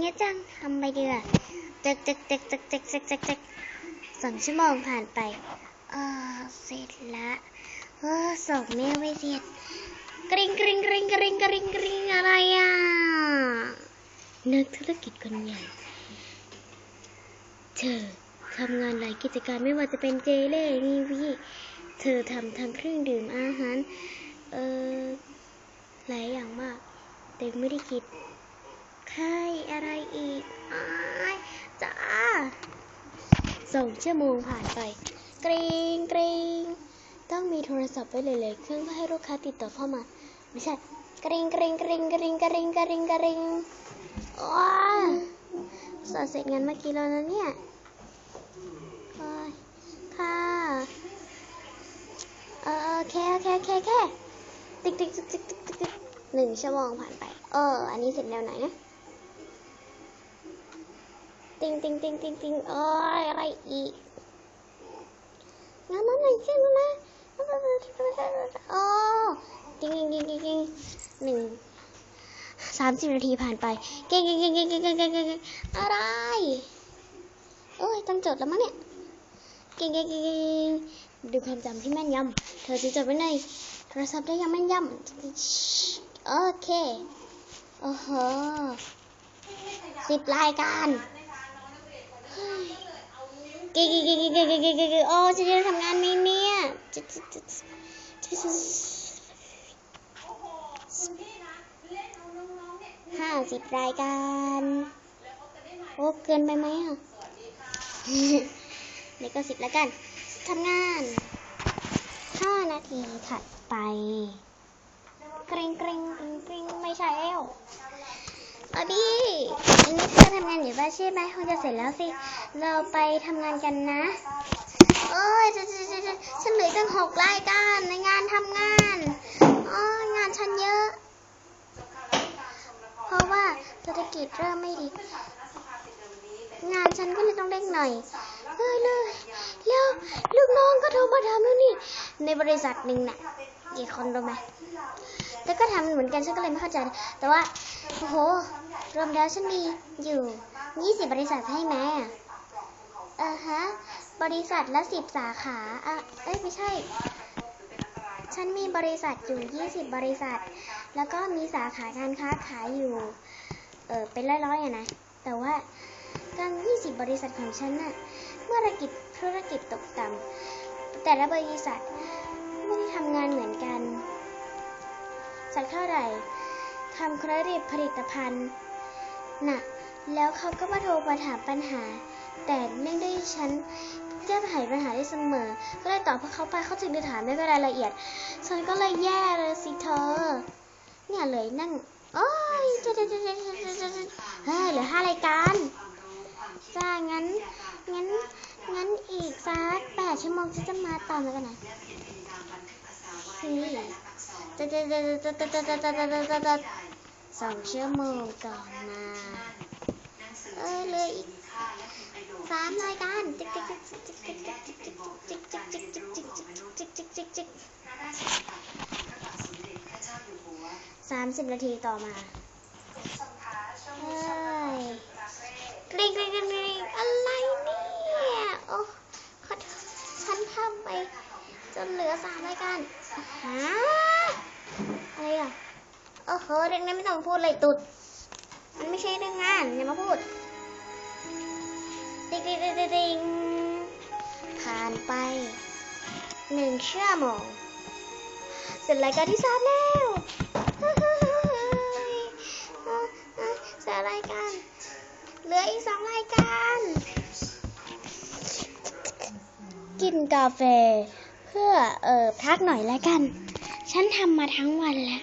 เยอะจังทำไปเดือตึกตึกตึกตึกตึกตึกตึกตึกสองชั่วโมงผ่านไป เออเสร็จละเออส่งเมลไปเสร็จกริ๊งกริ๊งกริ๊งกริ๊งกริ๊งกริ๊งอะไรอะนักธุรกิจคนใหญ่เธอทำงานหลายกิจการไม่ว่าจะเป็นเจเล่นีวีเธอทำทั้งเครื่องดื่มอาหาร เออหลายอย่างมาก แต่ไม่ได้คิด ใครอะไรอีกอ้ายจ้าสองชั่วโมงผ่านไป กริงกริงต้องมีโทรศัพท์ไว้เลยเลยๆเครื่องเพื่อให้ลูกค้าติดต่อเข้ามา ไม่ใช่ กริงกริงกริงกริงกริงกริงกริงว้าสอบเสร็จงานเมื่อกี้แล้วนะเนี่ยโอ้ยค่ะเออโอเคโอเคโอเคโอเคติ๊กติ๊กติ๊กติ๊กติ๊กติ๊กติ๊กหนึ่งชั่วโมงผ่านไป เออ อันนี้เสร็จแล้วไหนนะ ติงติงติงติงติงเอ้ยอะไรอีกน้นมันไหนเช่นมาโอ้ติงติงติงติงติงหนึ่งสามสิบนาทีผ่านไป เก่งเก่งเก่งเก่งเก่งเก่งเก่งอะไรเอ้ยจำจดแล้วมั้งเนี่ย เก่งเก่งเก่งดูความจำที่แม่นยำเธอจะจดไว้ในโทรศัพท์ได้ยังแม่นยำโอเคโอ้โหสิบรายการ เก่งเก่งเก่งเกเก่งเกเก่งเกโอ้ฉันจะทำงานไหมเนี่ยจะจะจะจะจะห้าสิบรายการ โอ้เกินไปไหมอะนี่ก็สิบแล้วกันทำงานห้านาทีถัดไปกริ๊งกริ๊งกริ๊งกริ๊งไม่ใช่แล้ว เธอทำงานอยู่บ้านใช่ไหมคงจะเสร็จแล้วสิ เราไปทำงานกันนะโอ้ยฉันเหลือตั้งหกรายการในงานทำงานอ๋องานฉันเยอะ เพราะว่าเศรษฐกิจเริ่มไม่ดี งานฉันก็เลยต้องเร่งหน่อยเฮ้ยเลยแล้วลูกน้องก็โทรมาถามแล้วนี่ ในบริษัทหนึ่งน่ะกี่คนรู้ไหมแต่ก็ทำเหมือนกันฉันก็เลยไม่เข้าใจ แต่ว่าโอ้โห รวมแล้วฉันมีอยู่ 20 บริษัทให้แม่ะเออฮะ บริษัทละ 10 สาขาอะเอ้ย ไม่ใช่ ฉันมีบริษัทอยู่ 20 บริษัท แล้วก็มีสาขาการค้าขายอยู่ เออเป็นร้อยๆอะนะ แต่ว่าการ20 บริษัทของฉันน่ะ เมื่อธุรกิจธุรกิจตกต่ำแต่ละบริษัทไม่ได้ทำงานเหมือนกัน สักเท่าไหร่ทำเครื่องผลิตภัณฑ์ น่ะ แล้วเขาก็มาโทรมาถามปัญหา แต่เนื่องด้วยฉันแก้ไขปัญหาได้เสมอ ก็เลยตอบพวกเขาไปเขาถึงได้ถามได้รายละเอียด ฉันก็เลยแย่เลยสิเธอ เนี่ยเลยนั่ง โอ้ยเจ๊เจ๊เจ๊เจ๊เจ๊เจ๊เจ๊เฮ้ยเหลือห้ารายการจ้างั้น งั้น งั้นอีกสักแปดชั่วโมงฉันจะมาตามแล้วกันนะนี่จะจะจะจะจะจะจะจะจะจะจะ สองชั่วโมงก่อนมา เออเลยอีกสามรายการจิกจิกจิกจิกจิกจิกจิกจิกจิกจิกจิกจิกจิกจิกจิกจิกจิกสามสิบนาทีต่อมา เรื่องนั้นไม่ต้องพูดเลยตุด มันไม่ใช่เรื่องงานอย่ามาพูดติ๊งติ๊งติ๊งติ๊งผ่านไปหนึ่งชั่วโมงเสร็จรายการที่สามแล้วเสร็จรายการเหลืออีกสองรายการ กินกาแฟ เพื่อเอ่อพักหน่อยแล้วกัน ฉันทำมาทั้งวันแล้ว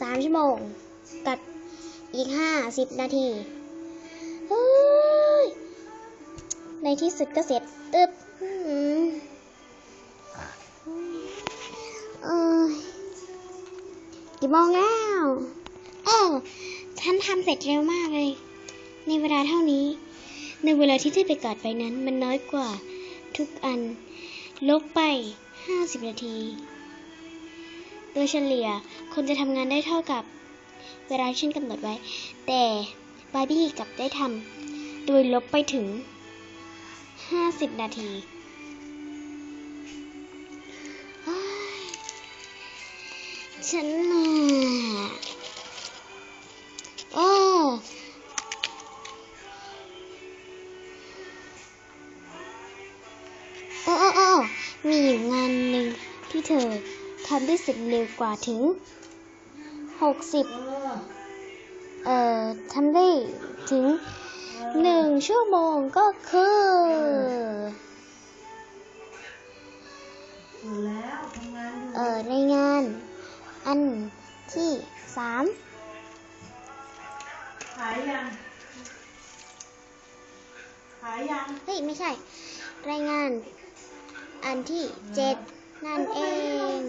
สามชั่วโมง กับอีกห้าสิบนาทีเฮ้ยในที่สุดก็เสร็จตึ๊บอืมเอ้ยกี่โมงแล้วโอ้ฉันทำเสร็จเร็วมากเลย ในเวลาเท่านี้ ในเวลาที่ได้ไปกอดไปนั้น มันน้อยกว่าทุกอัน ลบไป50นาที โดยเฉลี่ยคนจะทำงานได้เท่ากับเวลาที่ฉันกำหนดไว้ แต่บาร์บี้กลับได้ทำโดยลบไปถึง 50 นาทีเฮ้ยฉันน่ะโอ้ ทำได้เสร็จเร็วกว่าถึง 60 เอ่อทำได้ถึงหนึ่งชั่วโมงก็คืออยู่แล้วทำงานอยู่เอ่อรายงานอันที่สามขายยังขายยังเฮ้ยไม่ใช่ รายงานอันที่เจ็ดนั่นเอง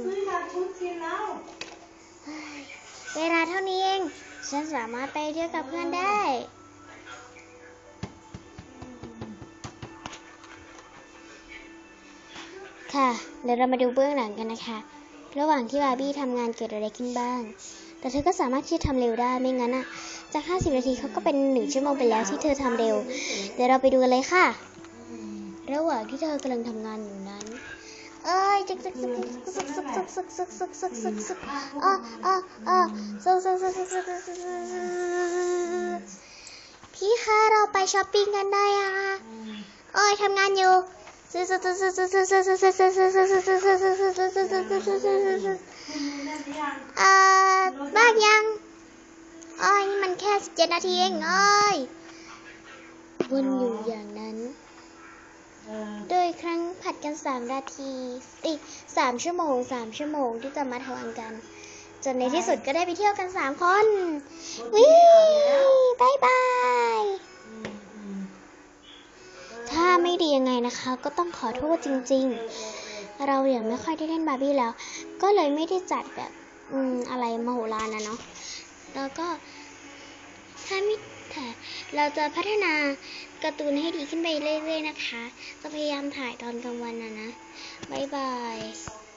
เวลาเท่านี้เอง ฉันสามารถไปเที่ยวกับเพื่อนได้ ค่ะ เดี๋ยวเรามาดูเบื้องหลังกันนะคะ ระหว่างที่บาร์บี้ทำงานเกิดอะไรขึ้นบ้าง แต่เธอก็สามารถที่จะทำเร็วได้ ไม่งั้นอะจาก 50 นาทีเขาก็เป็น 1 ชั่วโมงไปแล้วที่เธอทำเร็ว เดี๋ยวเราไปดูกันเลยค่ะ ระหว่างที่เธอกำลังทำงานอยู่นั้น เอ้ยจึกจึกจึกจึกจึกจึกจึกจึกจึกจึกจึกจึกจึกอะอะอะจึกจึกจึกจึกจึกจึกจึกพี่คะเราไปช้อปปิ้งกันได้ยังคะโอ้ยทำงานอยู่เอ่อบ้างยังโอ้ยนี่มันแค่17นาทีเองโอ้ยวนอยู่อย่างนั้นเออ โดยครั้งผัดกันสามนาทีอีกสามชั่วโมงสามชั่วโมงที่จะมาทำงานกัน จนในที่สุดก็ได้ไปเที่ยวกันสามคน วิบายบายอืมอืมถ้าไม่ดียังไงนะคะ ก็ต้องขอโทษจริง ๆ เราอย่างไม่ค่อยได้เล่นบาร์บี้แล้ว ก็เลยไม่ได้จัดแบบ อืม อะไรมโหฬารนะเนาะแล้วก็ ถ้าไม่แต่เราจะพัฒนาการ์ตูนให้ดีขึ้นไปเรื่อยๆนะคะ จะพยายามถ่ายตอนกลางวันนะนะ บ๊ายบาย